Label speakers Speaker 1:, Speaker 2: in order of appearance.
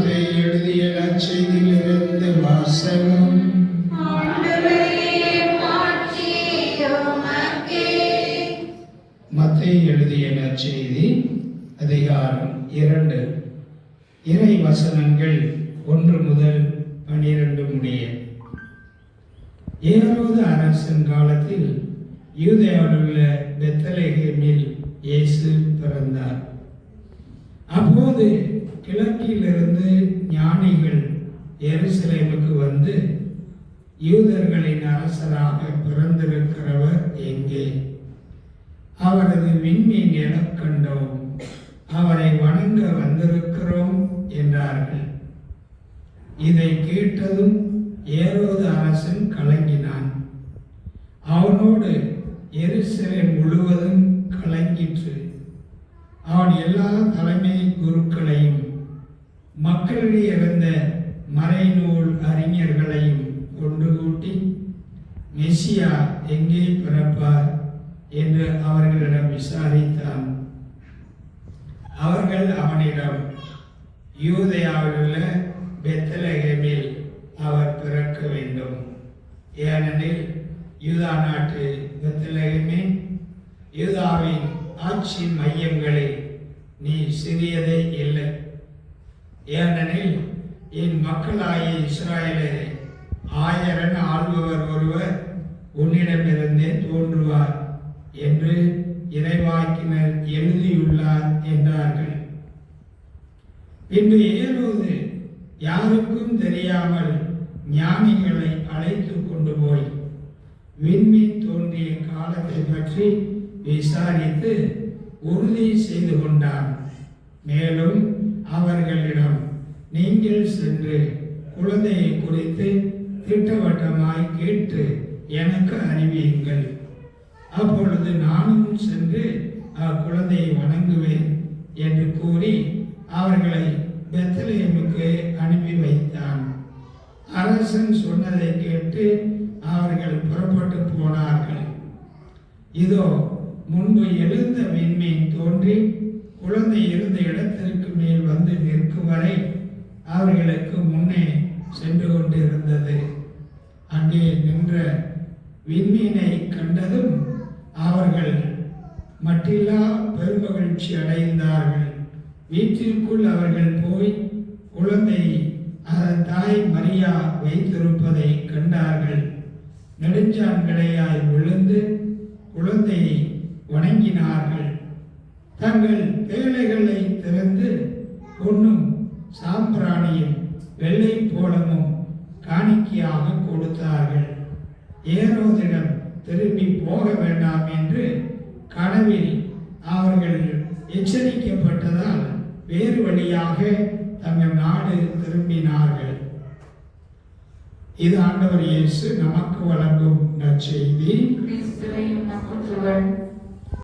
Speaker 1: மத்தை எழுதிய நற்செய்தியிலிருந்து வாசகம். மத்தை எழுதிய நற்செய்தி அதிகாரம் இரண்டு. இறை வசனங்கள் ஒன்று முதல் பனிரெண்டு முடிய. ஏரோது அரசன் காலத்தில் யூதேயாவிலுள்ள பெத்தலேகேமில் இயேசு பிறந்தார். அப்போது கிழக்கிலிருந்து ஞானிகள் எருசலேமுக்கு வந்து யூதர்களின் அரசராக பிறந்திருக்கிறவர் எங்கே? அவரது விண்மீன் எனக் கண்டோம். அவரை வணங்க வந்திருக்கிறோம் என்றார்கள். இதை கேட்டதும் ஏரோது அரசன் கலங்கினான். அவனோடு எருசலேம் முழுவதும் கலங்கிற்று. அவன் எல்லா தலைமை குருக்களையும் மக்களிடையே இருந்த மறைநூல் அறிஞர்களையும் கொண்டு கூட்டி மெசியா எங்கே பிறப்பார்? என்று அவர்களிடம் விசாரித்தான். அவர்கள் அவனிடம் யூதயாவில் உள்ள பெத்தலகமில் அவர் பிறக்க வேண்டும். ஏனெனில் யூதா நாட்டு பெத்தலகமே யூதாவின் ஆட்சி மையங்களில் நீ சிறியதே இல்லை. ஏனெனில் என் மக்களாகிய இஸ்ராயலரை ஆயரன் ஆள்பவர் ஒருவர் உன்னிடமிருந்தே தோன்றுவார் என்று இறைவாக்கினர் எழுதியுள்ளார் என்றார்கள். பின்பு ஏழுவது யாருக்கும் தெரியாமல் ஞானிகளை அழைத்து கொண்டு போய் விண்மீன் தோன்றிய காலத்தை பற்றி விசாரித்து உறுதி செய்து கொண்டான். மேலும் அவர்களிடம் நீங்கள் சென்று குழந்தையை குறித்து திட்டவட்டமாய் கேட்டு எனக்கு அறிவியுங்கள். அப்பொழுது நானும் சென்று அக்குழந்தையை வணங்குவேன் என்று கூறி அவர்களை பெத்தலேமுக்கு அனுப்பி வைத்தான். அரசன் சொன்னதை கேட்டு அவர்கள் புறப்பட்டு போனார்கள். இதோ முன்பு எழுந்த விண்மீன் தோன்றி குழந்தை இருந்த இடத்திற்கு மேல் வந்து நிற்கும் வரை அவர்களுக்கு முன்னே சென்று கொண்டிருந்தது. அங்கே நின்ற விண்மீனை கண்டதும் அவர்கள் மட்டில்லா பெருமகிழ்ச்சி அடைந்தார்கள். வீட்டிற்குள் அவர்கள் போய் குழந்தை அதன் தாய் மரியா வைத்திருப்பதை கண்டார்கள். நெடுஞ்சான்கடையாய் விழுந்து குழந்தையை வணங்கினார்கள். தங்கள் பேழைகளை திறந்து பொன்னும் சாம்பிராணியும் வெள்ளை போலமும் காணிக்கையாக கொடுத்தார்கள். ஏரோதிடம் திரும்பி போக வேண்டாம் என்று கனவில் அவர்கள் எச்சரிக்கப்பட்டதால் வேறு வழியாக தங்கள் நாடு திரும்பினார்கள். இது ஆண்டவர் இயேசு நமக்கு வழங்கும் நற்செய்தி.